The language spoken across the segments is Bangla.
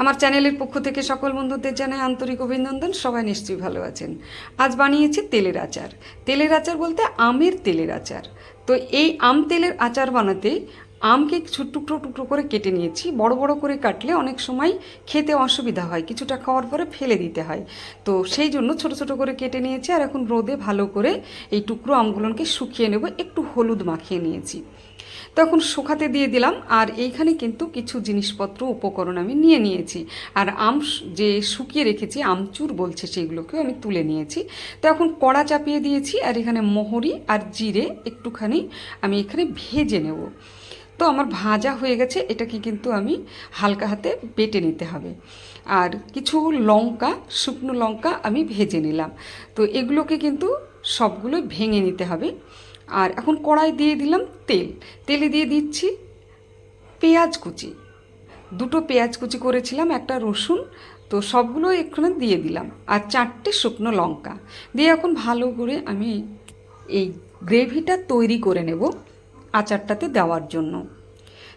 আমার চ্যানেলের পক্ষ থেকে সকল বন্ধুদের জানাই আন্তরিক অভিনন্দন, সবাই নিশ্চয়ই ভালো আছেন। আজ বানিয়েছি তেলের আচার। তেলের আচার বলতে আমের তেলের আচার। তো এই আম তেলের আচার বানাতে আমকে কিছু টুকরো টুকরো করে কেটে নিয়েছি। বড় বড় করে কাটলে অনেক সময় খেতে অসুবিধা হয়। কিছুটা খাওয়ার পরে ফেলে দিতে হয়। তো সেই জন্য ছোট ছোট করে কেটে নিয়েছি। আর এখন রোদে ভালো করে এই টুকরো আমগুলোকে শুকিয়ে নেব। একটু হলুদ মাখিয়ে নিয়েছি। তখন শুকাতে দিয়ে দিলাম, আর এইখানে কিন্তু কিছু জিনিসপত্র, উপকরণ আমি নিয়ে নিয়েছি। আর আম যে শুকিয়ে রেখেছি, আমচুর বলছে সেগুলোকেও আমি তুলে নিয়েছি। তো এখন কড়া চাপিয়ে দিয়েছি, আর এখানে মোহরি আর জিরে একটুখানি আমি এখানে ভেজে নেব। তো আমার ভাজা হয়ে গেছে, এটাকে কিন্তু আমি হালকা হাতে বেটে নিতে হবে। আর কিছু লঙ্কা, শুকনো লঙ্কা আমি ভেজে নিলাম। তো এগুলোকে কিন্তু সবগুলো ভেঙে নিতে হবে। আর এখন কড়াই দিয়ে দিলাম তেল। তেলে দিয়ে দিচ্ছি পেঁয়াজ কুচি। দুটো পেঁয়াজ কুচি করেছিলাম, একটা রসুন, তো সবগুলো এখানে দিয়ে দিলাম। আর চারটে শুকনো লঙ্কা। দিয়ে এখন ভালো করে আমি এই গ্রেভিটা তৈরি করে নেব আচারটাতে দেওয়ার জন্য।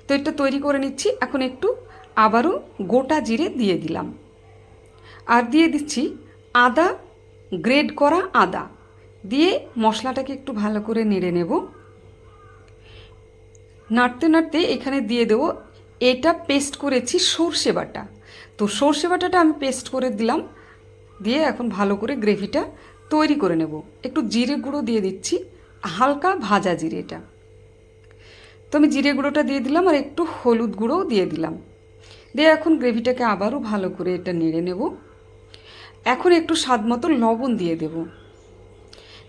তো এটা তৈরি করে নিচ্ছি, এখন একটু আবারও গোটা জিরে দিয়ে দিলাম। আর দিয়ে দিচ্ছি আদা, গ্রেড করা আদা। দিয়ে মশলাটাকে একটু ভালো করে নেড়ে নেব। নাড়তে নাড়তে এখানে দিয়ে দেবো, এটা পেস্ট করেছি সর্ষে বাটা। তো সর্ষে বাটাটা আমি পেস্ট করে দিলাম, দিয়ে এখন ভালো করে গ্রেভিটা তৈরি করে নেব। একটু জিরে গুঁড়ো দিয়ে দিচ্ছি, হালকা ভাজা জিরে এটা। তো আমি জিরে গুঁড়োটা দিয়ে দিলাম আর একটু হলুদ গুঁড়োও দিয়ে দিলাম। দিয়ে এখন গ্রেভিটাকে আবারও ভালো করে এটা নেড়ে নেব। এখন একটু স্বাদ মতো লবণ দিয়ে দেব।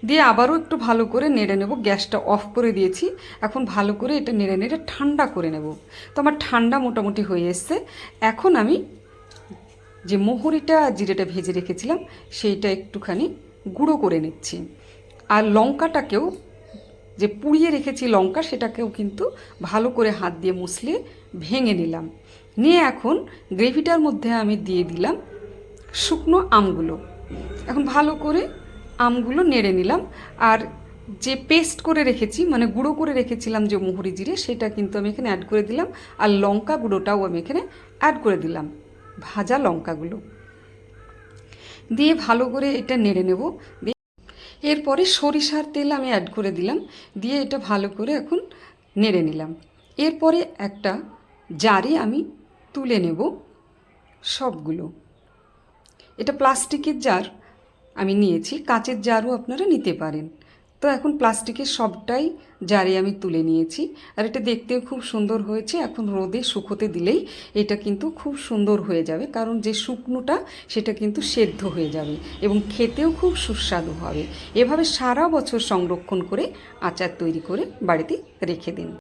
দিয়ে আবারও একটু ভালো করে নেড়ে নেব। গ্যাসটা অফ করে দিয়েছি। এখন ভালো করে এটা নেড়ে নেড়ে ঠান্ডা করে নেব। তো আমার ঠান্ডা মোটামুটি হয়ে এসছে। এখন আমি যে মোহরিটা জিরেটা ভেজে রেখেছিলাম, সেইটা একটুখানি গুঁড়ো করে নিচ্ছি। আর লঙ্কাটাকেও যে পুড়িয়ে রেখেছি লঙ্কা, সেটাকেও কিন্তু ভালো করে হাত দিয়ে মুছলে ভেঙে নিলাম। নিয়ে এখন গ্রেভিটার মধ্যে আমি দিয়ে দিলাম শুকনো আমগুলো। এখন ভালো করে আমগুলো নেড়ে নিলাম। আর যে পেস্ট করে রেখেছি মানে গুঁড়ো করে রেখেছিলাম যে মুহুরি জিরে, সেটা কিন্তু আমি এখানে অ্যাড করে দিলাম। আর লঙ্কা গুঁড়োটাও আমি এখানে অ্যাড করে দিলাম, ভাজা লঙ্কাগুলো। দিয়ে ভালো করে এটা নেড়ে নেব। এরপরে সরিষার তেল আমি অ্যাড করে দিলাম। দিয়ে এটা ভালো করে এখন নেড়ে নিলাম। এরপরে একটা জারে আমি তুলে নেব সবগুলো। এটা প্লাস্টিকের জার আমি নিয়েছি, কাচের জারও আপনারা নিতে পারেন। তো এখন প্লাস্টিকের সবটাই জারে আমি তুলে নিয়েছি। আর এটা দেখতেও খুব সুন্দর হয়েছে, এখন রোদে শুকোতে দিলেই এটা কিন্তু খুব সুন্দর হয়ে যাবে, কারণ যে শুকনোটা সেটা কিন্তু সেদ্ধ হয়ে যাবে এবং খেতেও খুব সুস্বাদু হবে। এভাবে সারা বছর সংরক্ষণ করে আচার তৈরি করে বাড়িতে রেখে দিন।